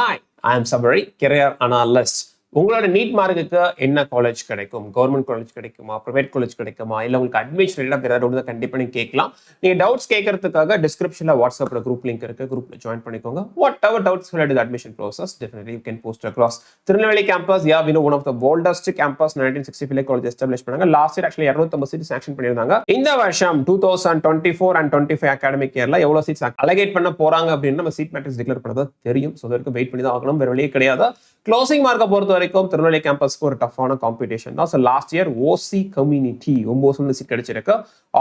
Hi, I am Sabari, career analyst. உங்களோட NEET மார்க்குக்கு என்ன காலேஜ் கிடைக்கும்? கவர்மெண்ட் காலேஜ் கிடைக்குமா? ப்ரைவேட் காலேஜ் கிடைக்குமா? இல்லை உங்களுக்கு அட்மிஷன் ரிலேட்டாக வேறு ஏதாவது கண்டிப்பாக நீங்கள் கேட்கலாம். நீங்கள் டவுட்ஸ் கேட்கறதுக்காக டிஸ்கிரிப்ஷனில் வாட்ஸ்அப்பில் குரூப் லிங்க் இருக்கு. குரூப்பில் ஜாயின் பண்ணிக்கோங்க. What are doubts related admission process definitely you can post across Tirunelveli campus yeah Vino one of the oldest campus nineteen sixty five college establish பண்ணாங்க. லாஸ்ட் இயர் ஆக்சுவலி இரநூத்தம்பது seat sanction பண்ணியிருந்தாங்க. இந்த வருஷம் two thousand twenty four and twenty five academic இயரில் எவ்வளோ seeds allocate பண்ண போறாங்க அப்படின்னு நம்ம சீட் மேட்ரிக்ஸ் டிக்ளேர் பண்ணுறது தெரியும். ஸோ அதற்கு வெயிட் பண்ணி தான் ஆகணும். வேறு வழியே கிடையாது. க்ளோசிங் மார்க்கை பொறுத்த வரைக்கும் திருநெல்வேலி கேம்பஸ்க்கு ஒரு டஃப்பான காம்படிஷன் தான். So last year OC community ஒம்பது சுண்டு சீட் கிடைச்சிருக்கு.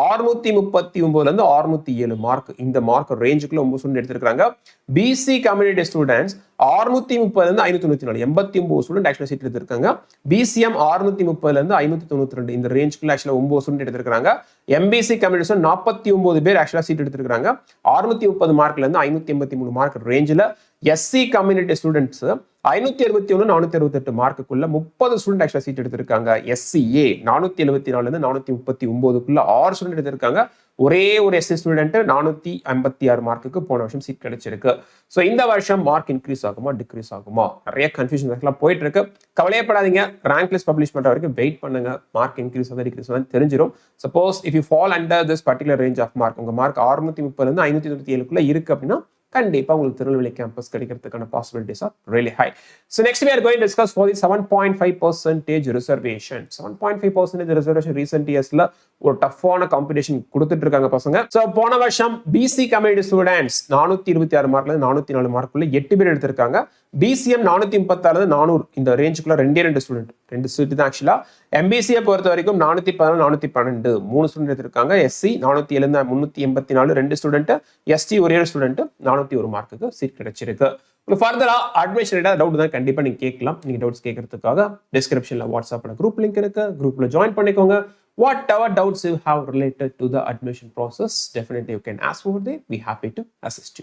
ஆறுநூத்தி முப்பத்தி ஒன்பதுலேருந்து ஆறுநூத்தி ஏழு மார்க் இந்த மார்க் ரேஞ்சுக்குள்ள ஒன்பது சுண்டு எடுத்திருக்காங்க பிசி கம்யூனிட்டி ஸ்டூடெண்ட்ஸ் அறுநூத்தி முப்பதுலேருந்து ஐநூத்தி தொண்ணூத்தி நாலு. எண்பத்தி ஒன்பது ஸ்டூடெண்ட் ஆக்சுவலா சீட் எடுத்திருக்காங்க. பிசிஎம் அறுநூத்தி முப்பதுலேருந்து ஐநூத்தி தொண்ணூத்தி ரெண்டு. இந்த ரேஞ்சுக்குள்ள ஆக்சுவலாக ஒன்பது ஸ்டூடெண்ட் எடுத்திருக்காங்க எம்பிசி கம்யூனிஸ்ட் நாற்பத்தி ஒன்பது பேர் ஆக்சுவலாக சீட் எடுத்திருக்காங்க அறுநூத்தி முப்பது மார்க்லேருந்து ஐநூத்தி எண்பத்தி மூணு மார்க் ரேஞ்சில் எஸ்சி கம்யூனிட்டி ஸ்டூடெண்ட்ஸ் ஐநூத்தி அறுபத்தி ஒன்று நானூத்தி அறுபத்தெட்டு மார்க்குள்ள முப்பது ஸ்டூடெண்ட் ஆக்சுவலாக சீட் எடுத்திருக்காங்க. எஸ்சிஏ நானூத்தி எழுபத்தி நாலுலேருந்து நானூத்தி முப்பத்தி ஒன்பதுக்குள்ள ஆறு ஸ்டூடெண்ட் எடுத்திருக்காங்க. ஒரே ஒரு எஸ்சி ஸ்டூடெண்ட் நானூத்தி ஐம்பத்தி ஆறு மார்க்குக்கு போன வருஷம் சீட் கிடைச்சிருக்கு. ஸோ இந்த வருஷம் மார்க் இன்க்ரீஸ் ஆகுமா டிக்ரீஸ் ஆகுமா? நிறைய கன்ஃபியூஷன் போயிட்டு இருக்கு கவலையப்படாதீங்க. ரேங்க் லிஸ்ட் பப்ளிஷ் பண்ற வரைக்கும் வெயிட் பண்ணுங்க. மார்க் இன்க்ரீஸ் ஆகுது டிக்ரீஸ் ஆகுது தெரிஞ்சிடும் suppose if you fall under this particular range of mark உங்க மார்க் அறுநூத்தி முப்பதுல இருந்து ஐநூத்தி தொண்ணூத்தி ஏழுக்குள்ள இருக்கு அப்படின்னா கண்டிப்பா உங்களுக்கு திருநெல்வேலி கேம்பஸ் கிடைக்கிறதுக்கான possibilities are really high so next we are going discuss for the seven point five percentage reservation seven point five percentage reservation recent இயர்ஸில் ஒரு டஃப்பான காம்படிஷன் கொடுத்துட்டு இருக்காங்க பசங்க. ஸோ போன வருஷம் பிசி கம்யூனிட்டி ஸ்டூடெண்ட்ஸ் நானூத்தி இருபத்தி ஆறு மார்க்ல நானூற்றி நானூத்தி நாலு மார்க்குள்ள எட்டு பேர் எடுத்திருக்காங்க. பிசிஎம் நானூத்தி முப்பத்தாறு நானூறு இந்த ரேஞ்சுக்குள்ள ரெண்டே ரெண்டு ஸ்டூடெண்ட் ரெண்டு சீட்டு தான் ஆக்சுவலாக எம்பிசியை பொறுத்த வரைக்கும் நானூத்தி பதினாலு நானூத்தி பன்னெண்டு மூணு ஸ்டூடெண்ட் எடுத்திருக்காங்க. எஸ்சி நானூத்தி எழுந்த முன்னூத்தி எண்பத்தி நாலு ரெண்டு ஸ்டூடெண்ட் எஸ்டி ஒரே ஒரு ஸ்டூடெண்ட் நானூத்தி ஒரு மார்க்குக்கு சீட் கிடைச்சிருக்கு. உங்களுக்கு ஃபர்தரா அட்மிஷன் டவுட் தான் கண்டிப்பா நீங்க கேட்கலாம். நீங்க டவுட்ஸ் கேட்கறதுக்காக டிஸ்கிரிப்ஷன்ல வாட்ஸ்அப்ல குரூப் லிங்க் இருக்கு. குரூப்ல ஜாயின் பண்ணிக்கோங்க. What doubts doubts you related related to the admission process you you can as over be we happy to assist